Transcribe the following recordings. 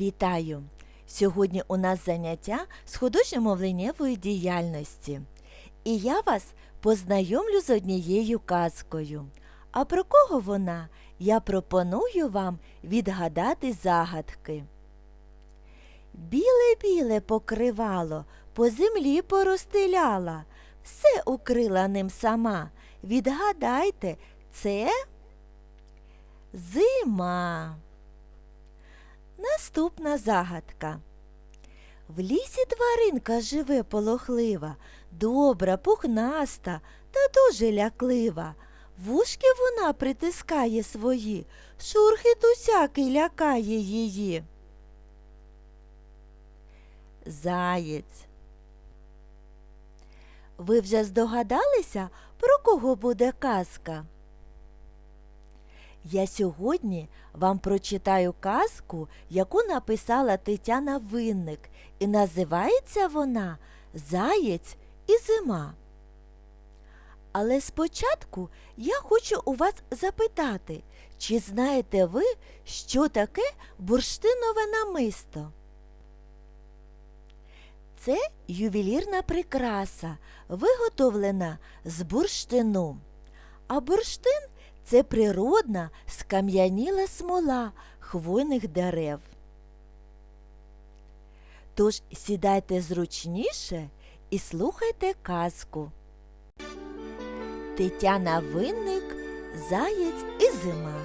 Вітаю! Сьогодні у нас заняття з художньо-мовленнєвої діяльності. І я вас познайомлю з однією казкою. А про кого вона? Я пропоную вам відгадати загадки. Біле-біле покривало, по землі поростеляла, все укрила ним сама. Відгадайте, це зима. Наступна загадка. В лісі тваринка живе полохлива, добра, пухнаста та дуже ляклива. Вушки вона притискає свої, шурхіт усякий лякає її. Заєць. Ви вже здогадалися, про кого буде казка? Я сьогодні вам прочитаю казку, яку написала Тетяна Винник, і називається вона Заєць і зима. Але спочатку я хочу у вас запитати, чи знаєте ви, що таке бурштинове намисто? Це ювелірна прикраса, виготовлена з бурштину. А бурштин це природна скам'яніла смола хвойних дерев. Тож сідайте зручніше і слухайте казку. Тетяна Винник, Заєць і зима.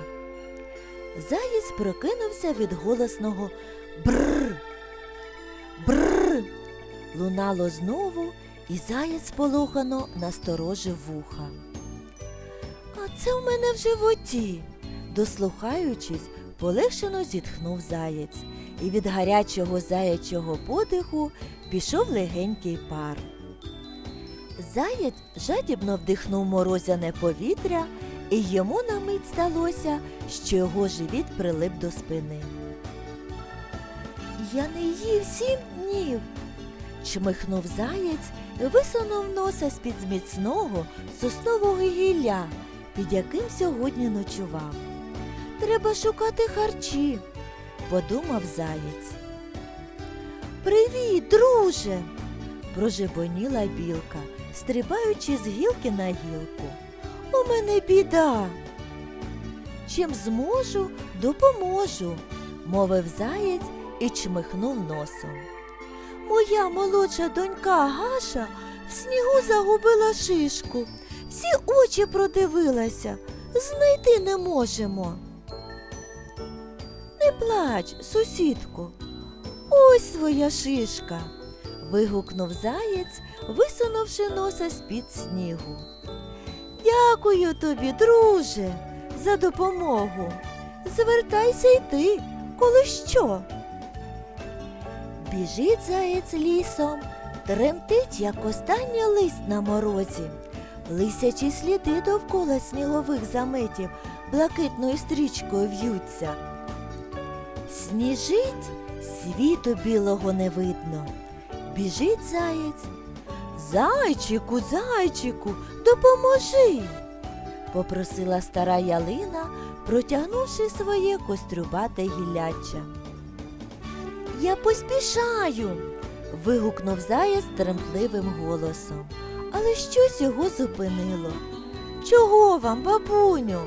Заєць прокинувся від голосного бр. Бр. Лунало знову, і заєць полохано насторожив вуха. Це в мене в животі. Дослухаючись, полегшено зітхнув заєць, і від гарячого заячого подиху пішов легенький пар. Заєць жадібно вдихнув морозяне повітря, і йому на мить здалося, що його живіт прилип до спини. Я не їв сім днів. чмихнув заєць і висунув носа з-під зміцного соснового гілля, під яким сьогодні ночував. Треба шукати харчі, подумав заєць. Привіт, друже. прожебоніла білка, стрибаючи з гілки на гілку. У мене біда. Чим зможу, допоможу, мовив заєць і чмихнув носом. Моя молодша донька Гаша в снігу загубила шишку. Всі очі продивилася, знайти не можемо. Не плач, сусідко, ось своя шишка. вигукнув заєць, висунувши носа з-під снігу. Дякую тобі, друже, за допомогу. Звертайся й ти, коли що. Біжить заєць лісом, тремтить, як останній лист на морозі. Лисячі сліди довкола снігових заметів блакитною стрічкою в'ються. Сніжить, світу білого не видно. Біжить заєць. Зайчику, зайчику, допоможи. попросила стара ялина, протягнувши своє кострюбате гілляча. Я поспішаю. вигукнув заєць тремтливим голосом. Але щось його зупинило. Чого вам, бабуню?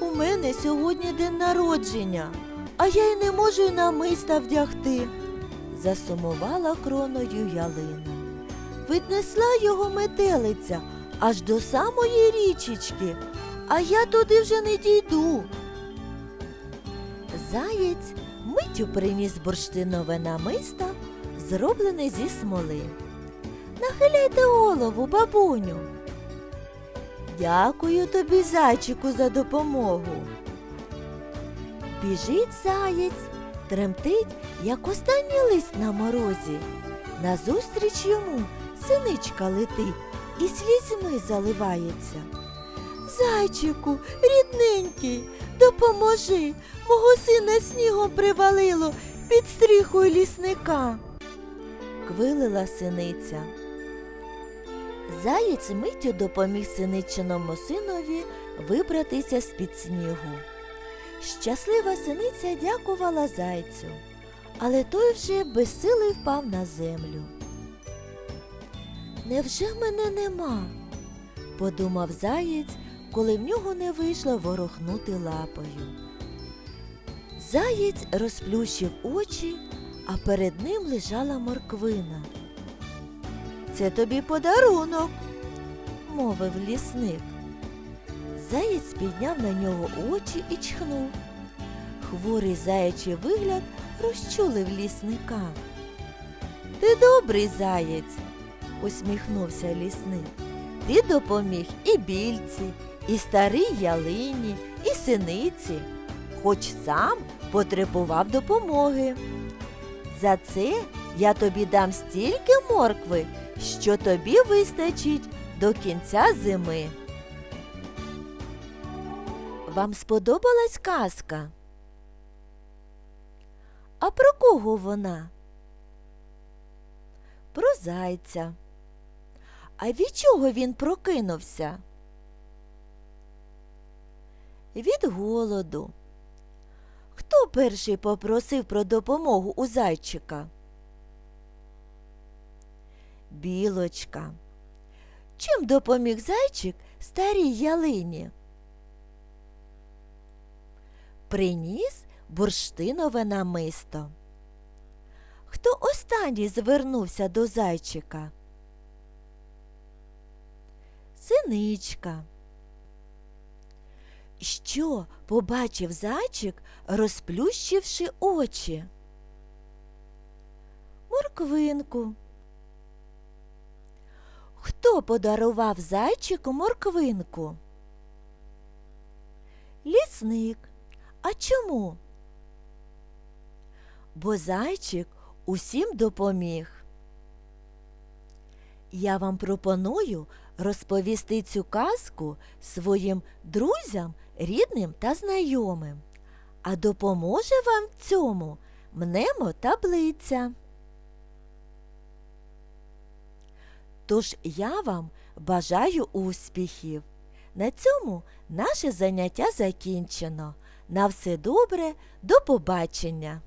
У мене сьогодні день народження, а я й не можу й намиста вдягти, засумувала кроною ялина. Віднесла його метелиця аж до самої річечки, а я туди вже не дійду. Заєць миттю приніс бурштинове намисто, зроблене зі смоли. Нахиляйте голову, бабуню. Дякую тобі, зайчику, за допомогу. Біжить заєць, тремтить, як останній лист на морозі. Назустріч йому синичка летить і слізьми заливається. Зайчику, рідненький, допоможи, мого сина снігом привалило під стріхою лісника. Квилила синиця. Заєць миттю допоміг синичиному синові вибратися з-під снігу. Щаслива синиця дякувала зайцю, але той вже без сили впав на землю. Невже мене нема? подумав заєць, коли в нього не вийшло ворохнути лапою. Заєць розплющив очі, а перед ним лежала морквина. Це тобі подарунок, мовив лісник. Заєць підняв на нього очі і чхнув. Хворий заячий вигляд розчулив лісника. Ти добрий заєць, усміхнувся лісник. Ти допоміг і більці, і старій ялині, і синиці, хоч сам потребував допомоги. За це я тобі дам стільки моркви, що тобі вистачить до кінця зими. Вам сподобалась казка? А про кого вона? Про зайця. А від чого він прокинувся? Від голоду. Хто перший попросив про допомогу у зайчика? Білочка. Чим допоміг зайчик старій ялині? Приніс бурштинове намисто. Хто останній звернувся до зайчика? Синичка. Що побачив зайчик, розплющивши очі? Морквинку. Хто подарував зайчику морквинку? Лісник. А чому? Бо зайчик усім допоміг. Я вам пропоную розповісти цю казку своїм друзям, рідним та знайомим. А допоможе вам цьому мнемо таблиця. Тож я вам бажаю успіхів. На цьому наше заняття закінчено. На все добре, до побачення!